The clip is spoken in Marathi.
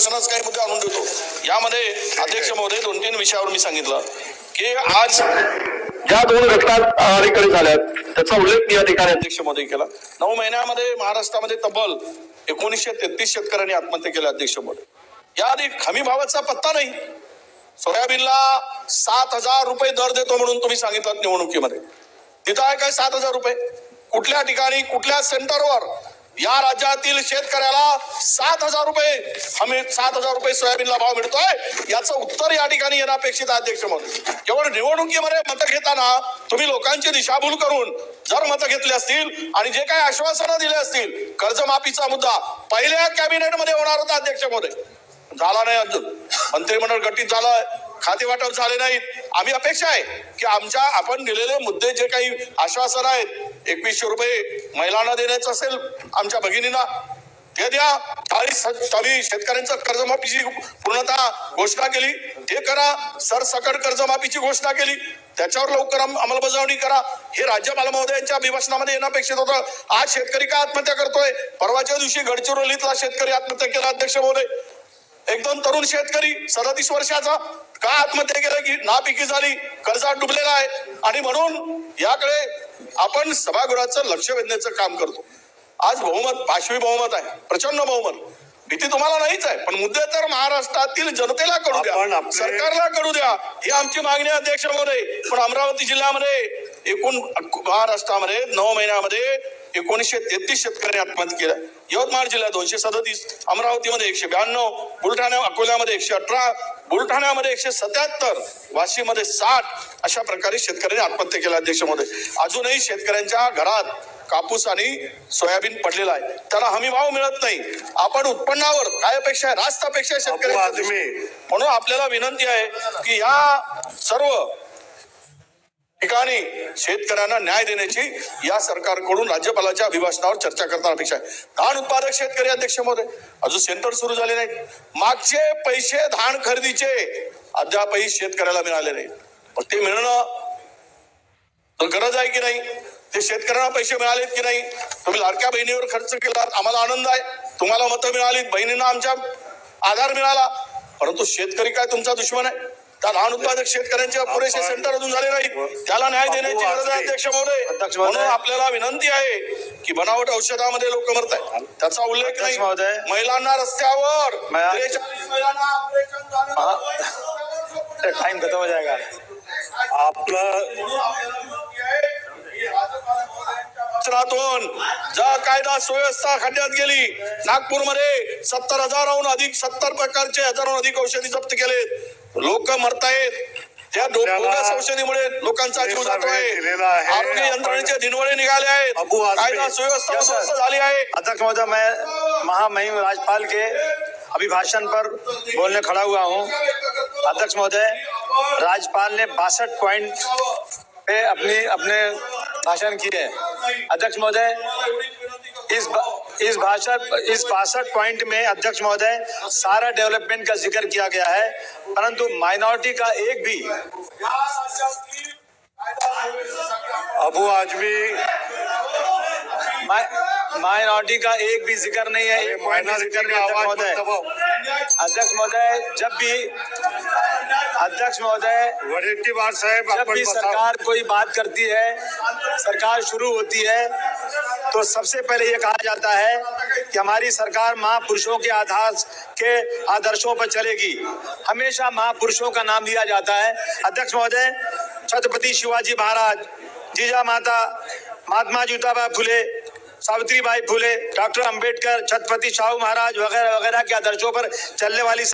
निदर्शनास काही मुद्दे आणून देतो. यामध्ये अध्यक्ष महोदय दोन तीन विषयावर मी सांगितलं की आज ज्या दोन घटना अलीकडे झाल्यात त्याचा उल्लेख मी या ठिकाणी अध्यक्ष महोदय केला. नऊ महिन्यामध्ये महाराष्ट्रामध्ये तब्बल एकोणीसशे तेहतीस शेतकऱ्यांनी आत्महत्या केल्या अध्यक्ष महोदय. याआधी हमी भावाचा पत्ता नाही. सोयाबीनला सात हजार रुपये दर देतो म्हणून तुम्ही सांगितलं निवडणुकीमध्ये. तिथं आहे काय सात हजार रुपये? कुठल्या ठिकाणी कुठल्या सेंटरवर या राज्यातील शेतकऱ्याला सात हजार रुपये हमी सात हजार रुपये सोयाबीनला भाव मिळतोय. याचं उत्तर या ठिकाणी येणं अपेक्षित आहे अध्यक्ष म्हणून. केवळ निवडणुकीमध्ये मतं घेताना तुम्ही लोकांची दिशाभूल करून जर मतं घेतली असतील आणि जे काही आश्वासनं दिले असतील कर्जमाफीचा मुद्दा पहिल्या कॅबिनेटमध्ये होणार होता अध्यक्ष महोदय. झाला नाही अजून. मंत्रिमंडळ गठीत झालं खाते वाटप झाले नाहीत. आम्ही अपेक्षा आहे की आमच्या आपण दिलेले मुद्दे जे काही आश्वासन आहेत एकवीसशे रुपये महिलांना देण्याचं असेल आमच्या भगिनींना. ते द्या. चाळीस चाळीस शेतकऱ्यांचं कर्जमाफीची पूर्णतः घोषणा केली. ते करा. सरसकट कर्जमाफीची घोषणा केली. त्याच्यावर लवकर अंमलबजावणी करा. हे राज्यपाल महोदयांच्या अभिभाषणामध्ये येणं अपेक्षित होतं. आज शेतकरी का आत्महत्या करतोय? परवाच्या दिवशी गडचिरोलीतला शेतकरी आत्महत्या केला अध्यक्ष महोदय एक दोन तरुण शेतकरी सदतीस वर्षाचा का आत्महत्या केलं की नापिकी झाली? कर्जात डुबलेला आहे. आणि म्हणून याकडे आपण सभागृहाचं लक्ष वेधण्याचं काम करतो. आज बहुमत पाशवी बहुमत आहे. प्रचंड बहुमत. भीती तुम्हाला नाहीच आहे पण मुद्दे तर महाराष्ट्रातील जनतेला आपण द्या सरकारला कळू द्या. ही आमची मागणी अध्यक्ष महोदय पण अमरावती जिल्ह्यामध्ये एकूण महाराष्ट्रामध्ये नऊ महिन्यामध्ये एकोणीसशे तेहतीस शेतकऱ्यांनी आत्महत्या केल्या यवतमाळ जिल्ह्यात दोनशे सदतीस अमरावतीमध्ये एकशे ब्याण्णव बुलढाणा अकोल्यामध्ये एकशे अठरा बुलढाण्यामध्ये एकशे सत्याहत्तर वाशीमध्ये साठ अशा प्रकारे शेतकऱ्यांनी आत्महत्या केल्या महोदय अजूनही शेतकऱ्यांच्या घरात कापूस आणि सोयाबीन पडलेला आहे. त्यांना हमी भाव मिळत नाही. आपण उत्पन्नावर काय अपेक्षा आहे? रास्त अपेक्षा आझमी. म्हणून आपल्याला विनंती आहे की या सर्व ठिकाणी शेतकऱ्यांना न्याय देण्याची या सरकारकडून राज्यपालाच्या अभिभाषणावर चर्चा करताना अपेक्षा आहे. धान उत्पादक शेतकरी अध्यक्ष महोदय अजून सेंटर सुरू झाले नाही मागचे पैसे धान खरेदीचे अद्यापही शेतकऱ्याला मिळाले नाही पण ते मिळणं तर गरज आहे की नाही? ते शेतकऱ्यांना पैसे मिळालेत की नाही? तुम्ही लाडक्या बहिणीवर खर्च केला आम्हाला आनंद आहे. तुम्हाला मतं मिळालीत बहिणींना आमच्या आधार मिळाला. परंतु शेतकरी काय तुमचा दुश्मन आहे? त्या लहान उत्पादक शेतकऱ्यांचे पुरेसे सेंटर अजून झाले नाही त्याला न्याय देण्याची गरज आहे अध्यक्ष महोदय. म्हणून आपल्याला विनंती आहे की बनावट औषधामध्ये लोक मरत आहेत त्याचा उल्लेख नाही. महोदय. महिलांना रस्त्यावर मैं- 43 महिलांना ऑपरेशन झालं. टाइम खत्म हो जाएगा. आपलं जर कायदा सुव्यवस्था खड्ड्यात गेली. नागपूरमध्ये सत्तर हजाराहून अधिक सत्तर प्रकारचे हजाराहून अधिक औषधी जप्त केलेत. लोक मरतायत. त्या बोगस औषधीमुळे लोकांचा जीव दिलेला आहे. आरोग्य यंत्रणेचे दिनवळे निघाले आहेत. कायदा सुव्यवस्था झाली आहे. अध्यक्ष महोदय मैं महामहिम राज्यपाल के अभिभाषण पर बोलने खड़ा हुआ हूँ. अध्यक्ष महोदय राज्यपाल ने बासठ पॉइंट पे अपनी अपने भाषण किए अध्यक्ष महोदय इस बा- इस भाषण इस बासठ पॉइंट में अध्यक्ष महोदय सारा डेवलपमेंट का ज़िक्र किया गया है परंतु माइनॉरिटी का एक भी। अबू आजमी माइनॉरिटी का एक भी ज़िक्र नहीं है एक पॉइंट ज़िक्र नहीं अध्यक्ष महोदय। अध्यक्ष महोदय जब भी अध्यक्ष महोदय जब भी सरकार कोई बात करती है सरकार शुरू होती है तो सबसे पहले ये कहा जाता है कि हमारी सरकार महापुरुषों के आधार के आदर्शों पर चलेगी। हमेशा महापुरुषों का नाम लिया जाता है। अध्यक्ष महोदय, छत्रपति शिवाजी महाराज, जीजा माता, महात्मा ज्योतिबा फुले, सावित्री बाई फुले, डॉक्टर अंबेडकर, छत्रपति शाहू महाराज वगैरह वगैरह के आदर्शों पर चलने वाली